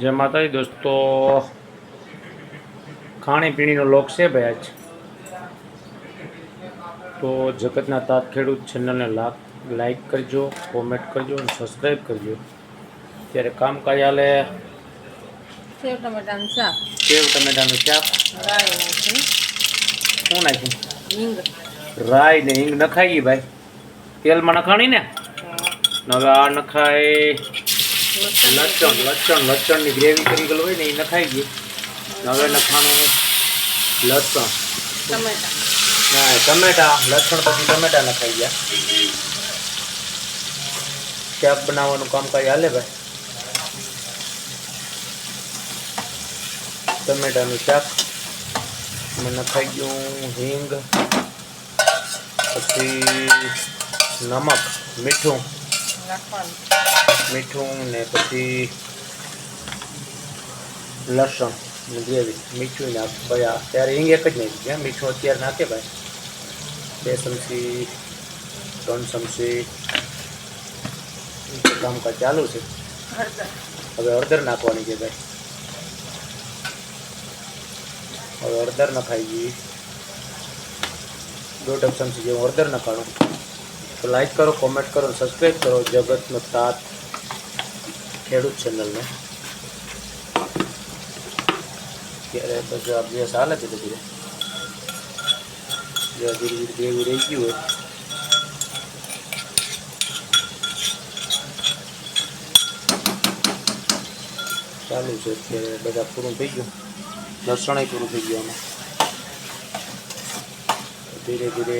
જય માતાજી દોસ્તો ખાણીપીણીનો લોક છે ભાઈ આજ. તો જગતના તાત ખેડૂત ચેનલને લાક લાઈક કરજો કોમેન્ટ કરજો અને સબસ્ક્રાઈબ કરજો. ત્યારે કામકાજ હાલે? સેવ ટમેટાનું શાક. સેવ ટમેટાનું શાક. શું નાખ્યું? રાય રાઈ ને હિંગ નખાઈ ગઈ ભાઈ? તેલમાં નખાણી ને? ને હવે આ નખાય. લસણ લસણ લસણની ગ્રેવી કરી ગયેલું હોય ને એ નખાઈ ગઈ હવે નખાણું લસણ. ના ટમેટા. લસણ પછી ટમેટા નખાઈ ગયા. શાક બનાવવાનું કામકાજ હાલે ભાઈ. ટમેટાનું શાક. નખાઈ ગયું હિંગ, પછી નમક, મીઠું. નાખવાનું મીઠું ને પછી લસણ ને ગ્રેવી મીઠું નાખ ભાઈ આ ત્યારે હિંગ એક જ નાખી ગયા મીઠું અત્યારે નાખે ભાઈ બે ચમચી ત્રણ ચમચી એ કામકાજ ચાલુ છે હળદર હવે હળદર નાખવાની છે ભાઈ હવે હળદર નખાઈ ગઈ દોઢ ચમચી જેવું હળદર નખાણું તો લાઈક કરો કોમેન્ટ કરો સબસ્ક્રાઈબ કરો જગતનો તાત ખેડૂત ચેનલને ત્યારે પછી અભ્યાસ હાલે છે ધીરે ધીરે ધીરે ધીરે ગ્રેવી રહી ગયું હોય ચાલુ છે અત્યારે બધા પૂરું થઈ ગયું લસણ પૂરું થઈ ગયું આમાં ધીરે ધીરે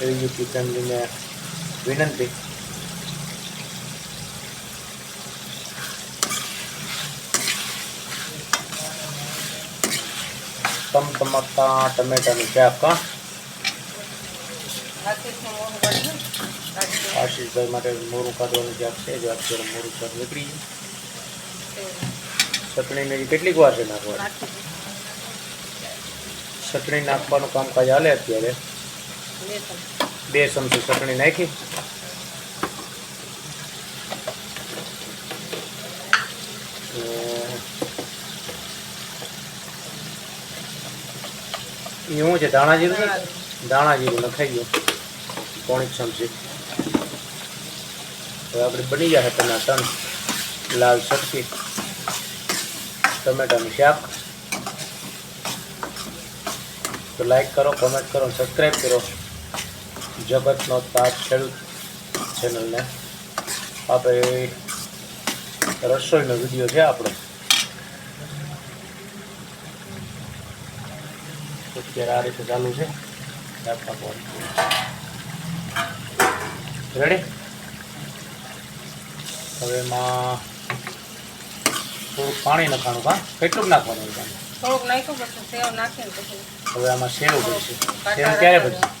એવી યુટ્યુબ ફેમિલીને વિનંતી તમ તમાકતા ટમેટાનું શાક હા આશીષનું મોઢું કાઢી કાઢી દો. આશીષભાઈ માટે મોરું કાઢવાનું શાક છે જો અત્યારે મોરું શાક નીકળી ગયું સેવ ચટણીને હજી કેટલીક વાર છે નાખવાની નાખી દો. ચટણી નાખવાનું કામકાજ હાલે અત્યારે બે ચમચી. ચટણી નાખી. એ શું છે દાણા જીરું દાણા જીરું લખાઈ ગયું. પોણી ચમચી. હવે આપણે બની જશે તેના ટન લાલ સબ્જી ટમેટાનું શાક. તો લાઈક કરો કમેન્ટ કરો સબસ્ક્રાઈબ કરો. જગતનો તાપ ખેડૂત ચેનલને આપણે રસોઈનો વીડિયો છે આપણો. અત્યારે આ રીતે ચાલુ છે. રેડી હવે એમાં થોડુંક પાણી નાખવાનું કા કેટલું નાખવાનું થોડુંક નાખ્યું પછી સેવ નાખીને પછી. હવે આમાં સેવ ભરશે સેવ ક્યારે ભરશે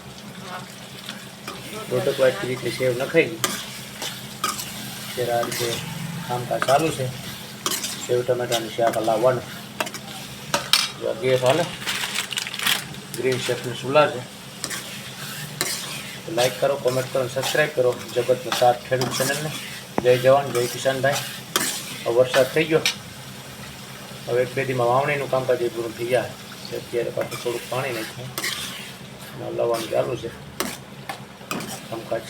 દોઢક વાટકી જેટલી સેવ નખાઈ અત્યારે ત્યારે આ રીતે કામકાજ ચાલુ છે. સેવ ટમેટાની શાક લાવવાનું. ગેસ હાલે. ગ્રીન શેફની સુલા છે. લાઈક કરો કોમેન્ટ કરો સબસ્ક્રાઈબ કરો. જગતનો સાથ ખેડૂત ચેનલને જય જવાન, જય હવે વરસાદ થઈ ગયો. હવે એક બે દીમાં વાવણીનું કામકાજ એ પૂરું થઈ છે. અત્યારે પાછું થોડુંક પાણી નાખ્યું. લવાનું ચાલુ છે. કામકાજ.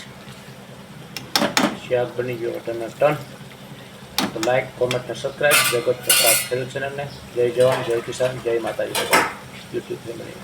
શાક બની ગયો ટન ટન. તો લાઇક કોમેન્ટ અને સબસ્ક્રાઈબ જગત પ્રસાદ ખેડૂત ચેનલને જય જવાન, જય કિસાન, જય માતાજી. YouTube family